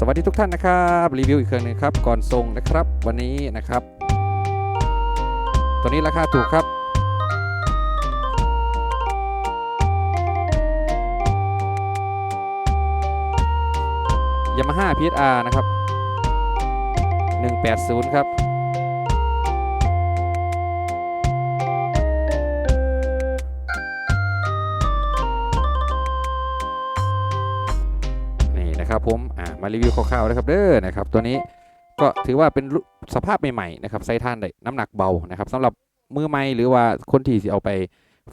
สวัสดีทุกท่านนะครับรีวิวอีกเครื่องหนึงครับก่อนส่งนะครับวันนี้นะครับ ตัวนี้ราคาถูกครับ Yamaha PSR นะครับ 180 ครับ ผมอ่ามารีวิวคร่าวๆนะครับเด้อนะครับตัวนี้ก็ถือว่าเป็นสภาพใหม่ๆนะครับใส่ท่านได้น้ำหนักเบานะครับสำหรับมือใหม่หรือว่าคนที่สิเอาไป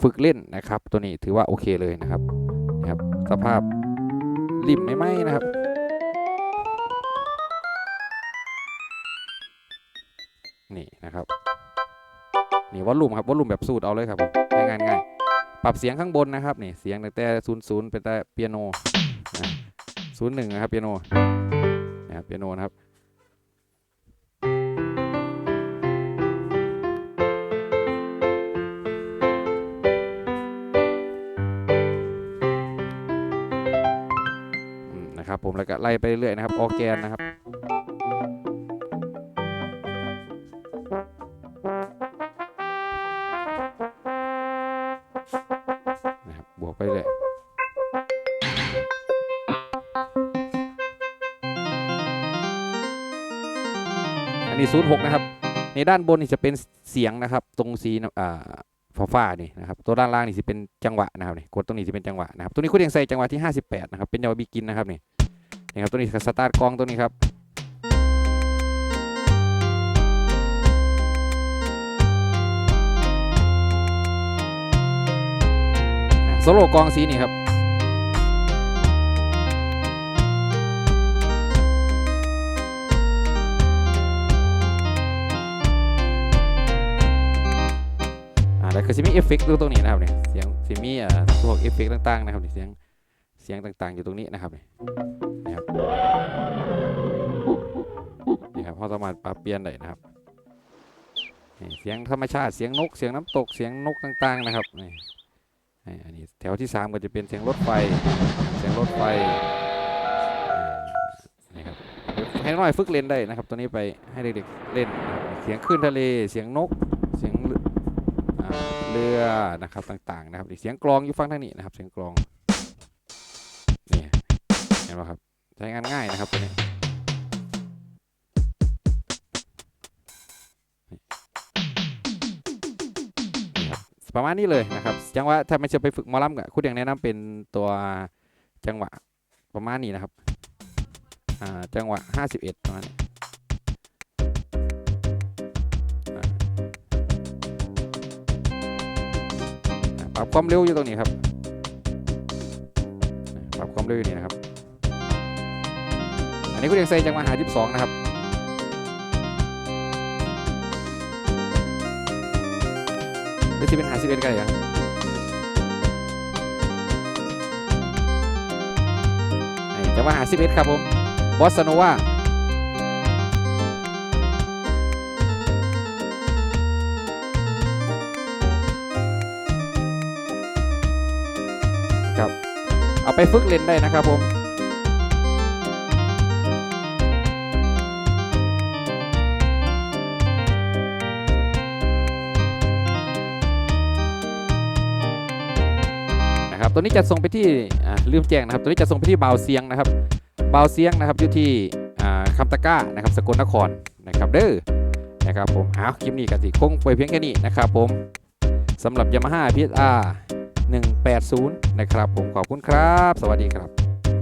ฝึกเล่นนะครับ ตัวนี้ถือว่าโอเคเลยนะครับนะครับ สภาพริมไม่ไหมนะครับนี่นะครับนี่วอลลุ่มครับวอลลุ่มแบบสูตรเอาเลยครับผมงานง่ายปรับเสียงข้างบนนะครับนี่เสียงตั้งแต่ศูนย์ศูนย์เป็นแต่เปียโน ศูนย์หนึ่งนะครับเปียโนนะครับเปียโนนะครับนะครับผมแล้วก็ไล่ไปเรื่อยๆนะครับออแกนนะครับ อันนี้ศูนย์หกนะครับ ในด้านบนนี่จะเป็นเสียงนะครับ ตรงสีอ่าฟ้าฟ้านี่นะครับ ตัวด้านล่างนี่จะเป็นจังหวะนะครับนี่กดตรงนี้จะเป็นจังหวะนะครับ ตัวนี้คุณยังใส่จังหวะที่ 58 นะครับ เป็นจังหวะบีกินนะครับนี่นี่ครับ ตัวนี้สตาร์ทกองตัวนี้ครับโซโล่กองสีนี่ครับ แล้วก็จะมีเอฟเฟกต์ตรงนี้นะครับเนี่ยเสียงจะมีอ่าพวกเอฟเฟกต์ต่างๆนะครับนี่เสียงเสียงต่างๆอยู่ตรงนี้นะครับนี่นะครับนี่ครับเราสามารถปรับเปลี่ยนได้นะครับนี่เสียงธรรมชาติเสียงนกเสียงน้ำตกเสียงนกต่างๆนะครับนี่นี่อันนี้แถวที่ 3 ก็จะเป็นเสียงรถไฟ เสียงรถไฟนี่ครับให้น้อยฝึกเล่นได้นะครับ ตัวนี้ไปให้เด็กๆเล่นเสียงคลื่นทะเลเสียงนก นะครับต่างๆนะครับเสียงกลองอยู่ฟังทางนี้นะครับ เสียงกลองนี่เห็นไหมครับใช้งานง่ายนะครับตัวนี้ประมาณนี้เลยนะครับจังหวะถ้าไม่จะไปฝึกมอลำกับคุณอย่างแนะนำเป็นตัวจังหวะประมาณนี้นะครับอ่าจังหวะ 51ประมาณนี้ รับความเร็วอยู่ตรงนี้ครับ ปรับความเร็วอยู่นี่นะครับ อันนี้คุณยังใส่จังหวะ52นะครับหรือที่เป็นหาสิบเอ็ดกันอย่างจะมาหาสิบเอ็ดครับผม บอสโนวา เอาไปฝึกเล่นได้นะครับผมนะครับตัวนี้จะส่งไปที่ลืมแจ้งนะครับ ตัวนี้จะส่งไปที่บาวเซียงนะครับบาวเซียงนะครับอยู่ที่อ่าคำตะก้านะครับสกลนครนะครับเด้อนะครับผมเอาคลิปนี้กันสิคงไปเพียงแค่นี้นะครับผมสำหรับ Yamaha PSR 180 นะครับ ผมขอบคุณครับ สวัสดีครับ